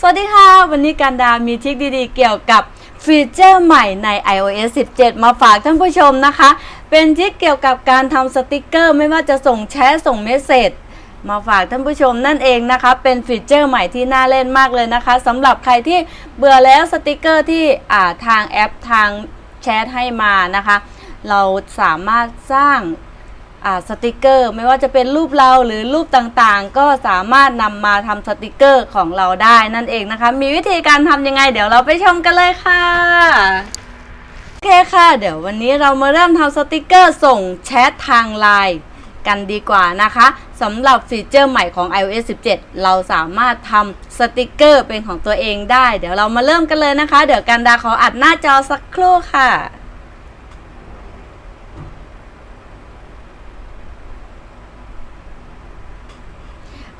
สวัสดีค่ะ วันนี้การดามีทริคดีๆ เกี่ยวกับฟีเจอร์ใหม่ใน iOS 17 มาฝากท่านผู้ชมนะคะ เป็นทริคเกี่ยวกับการทำสติกเกอร์ไม่ว่าจะส่งแชทส่งเมสเซจมาฝากท่านผู้ชมนั่นเองนะคะ เป็นฟีเจอร์ใหม่ที่น่าเล่นมากเลยนะคะสำหรับใครที่เบื่อแล้วสติกเกอร์ที่ทางแอปทางแชทให้มานะคะ เราสามารถสร้าง สติกเกอร์ ไม่ว่าจะเป็นรูปเราหรือรูปต่างๆ ก็สามารถนำมาทำสติกเกอร์ของเราได้นั่นเองนะคะ มีวิธีการทำยังไง เดี๋ยวเราไปชมกันเลยค่ะโอเคค่ะ เดี๋ยววันนี้เรามาเริ่มทำสติกเกอร์ส่งแชททางไลน์กันดีกว่านะคะสำหรับฟีเจอร์ใหม่ของ iOS 17 เราสามารถทำสติกเกอร์เป็นของตัวเองได้ เดี๋ยวเรามาเริ่มกันเลยนะคะ เดี๋ยวกันดาขออัดหน้าจอสักครู่ค่ะ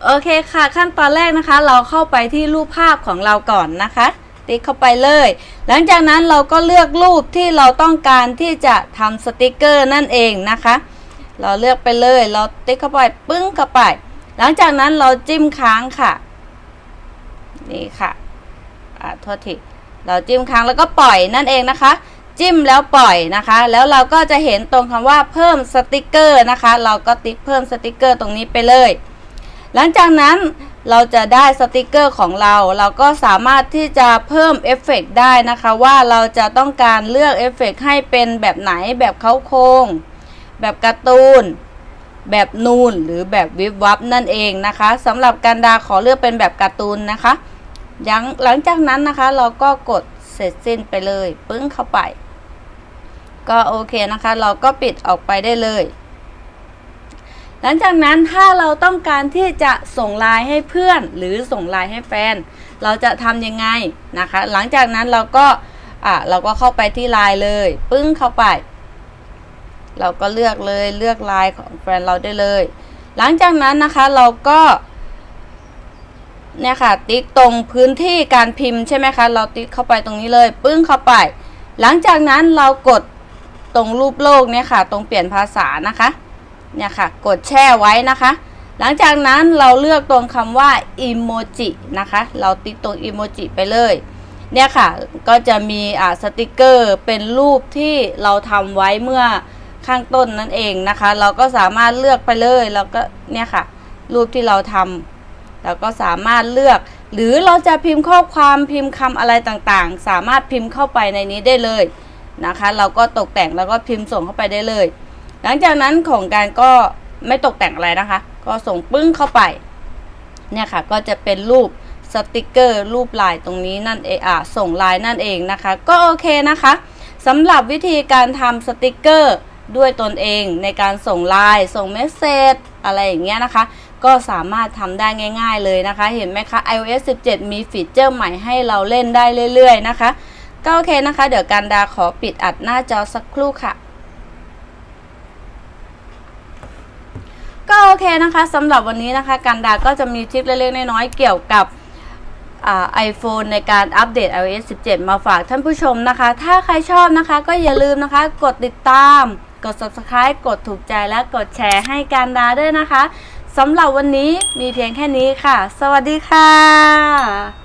โอเคค่ะขั้นตอนแรกนะคะ เราเข้าไปที่รูปภาพของเราก่อนนะคะ ติ๊กเข้าไปเลย หลังจากนั้นเราก็เลือกรูปที่เราต้องการที่จะทำสติกเกอร์นั่นเองนะคะ เราเลือกไปเลย เราติ๊กเข้าไปปึ้งเข้าไป หลังจากนั้นเราจิ้มค้างค่ะ นี่ค่ะอ่าโทษทีเราจิ้มค้างแล้วก็ปล่อยนั่นเองนะคะ จิ้มแล้วปล่อยนะคะ แล้วเราก็จะเห็นตรงคำว่าเพิ่มสติกเกอร์นะคะ เราก็ติ๊กเพิ่มสติกเกอร์ตรงนี้ไปเลย หลังจากนั้นเราจะได้สติกเกอร์ของเรา เราก็สามารถที่จะเพิ่มเอฟเฟกต์ได้นะคะ ว่าเราจะต้องการเลือกเอฟเฟกต์ให้เป็นแบบไหนแบบเขาโครงแบบการ์ตูน แบบนูนหรือแบบวิบวับนั่นเองนะคะสำหรับการดาขอเลือกเป็นแบบการ์ตูนนะคะยังหลังจากนั้นนะคะเราก็กดเสร็จสิ้นไปเลย ปึ้งเข้าไป ก็โอเคนะคะ เราก็ปิดออกไปได้เลย หลังจากนั้นถ้าเราต้องการที่จะส่งไลน์ให้เพื่อน หรือส่งไลน์ให้แฟน เราจะทำยังไงนะคะ หลังจากนั้นเราก็อะเราก็เข้าไปที่ไลน์เลย ปึ้งเข้าไป เราก็เลือกเลยเลือกไลน์ของแฟนเราได้เลย หลังจากนั้นนะคะเราก็เนี่ยค่ะ ติ๊กตรงพื้นที่การพิมพ์ใช่ไหมคะ เราติ๊กเข้าไปตรงนี้เลย ปึ้งเข้าไป หลังจากนั้นเรากดตรงรูปโลกเนี่ยค่ะ ตรงเปลี่ยนภาษานะคะ เนี่ยค่ะ กดแช่ไว้นะคะ หลังจากนั้นเราเลือกตรงคำว่าอิโมจินะคะ เราติ๊กตรงอิโมจิไปเลย เนี่ยค่ะ ก็จะมีอ่าสติกเกอร์เป็นรูปที่เราทำไว้เมื่อข้างต้นนั่นเองนะคะ เราก็สามารถเลือกไปเลยแล้วก็เนี่ยค่ะ รูปที่เราทำเราก็สามารถเลือก หรือเราจะพิมพ์ข้อความพิมพ์คำอะไรต่างๆ สามารถพิมพ์เข้าไปในนี้ได้เลยนะคะ เราก็ตกแต่งแล้วก็พิมพ์ส่งเข้าไปได้เลย หลังจากนั้นของการก็ไม่ตกแต่งอะไรนะคะ ก็ส่งปึ้งเข้าไป เนี่ยค่ะ ก็จะเป็นรูปสติกเกอร์ รูปลายตรงนี้นั่นเองอะส่งลายนั่นเองนะคะ ก็โอเคนะคะสำหรับวิธีการทำสติกเกอร์ด้วยตนเองในการส่งไลน์ส่งเมสเซจอะไรอย่างเงี้ยนะคะ ก็สามารถทำได้ง่าย ๆ เลยนะคะ เห็นไหมคะ iOS 17 มีฟีเจอร์ใหม่ให้เราเล่นได้เรื่อย ๆ นะคะ ก็โอเคนะคะ เดี๋ยวการดาขอปิดอัดหน้าจอสักครู่ค่ะ ก็โอเคนะคะสำหรับวันนี้นะคะกันดาก็จะมีทริปเล็กๆน้อยๆเกี่ยวกับไอโฟนในการอัปเดต iOS 17 มาฝากท่านผู้ชมนะคะ ถ้าใครชอบนะคะก็อย่าลืมนะคะ กดติดตาม กด subscribe กดถูกใจและกดแชร์ให้การดาด้วยนะคะสำหรับวันนี้มีเพียงแค่นี้ค่ะ สวัสดีค่ะ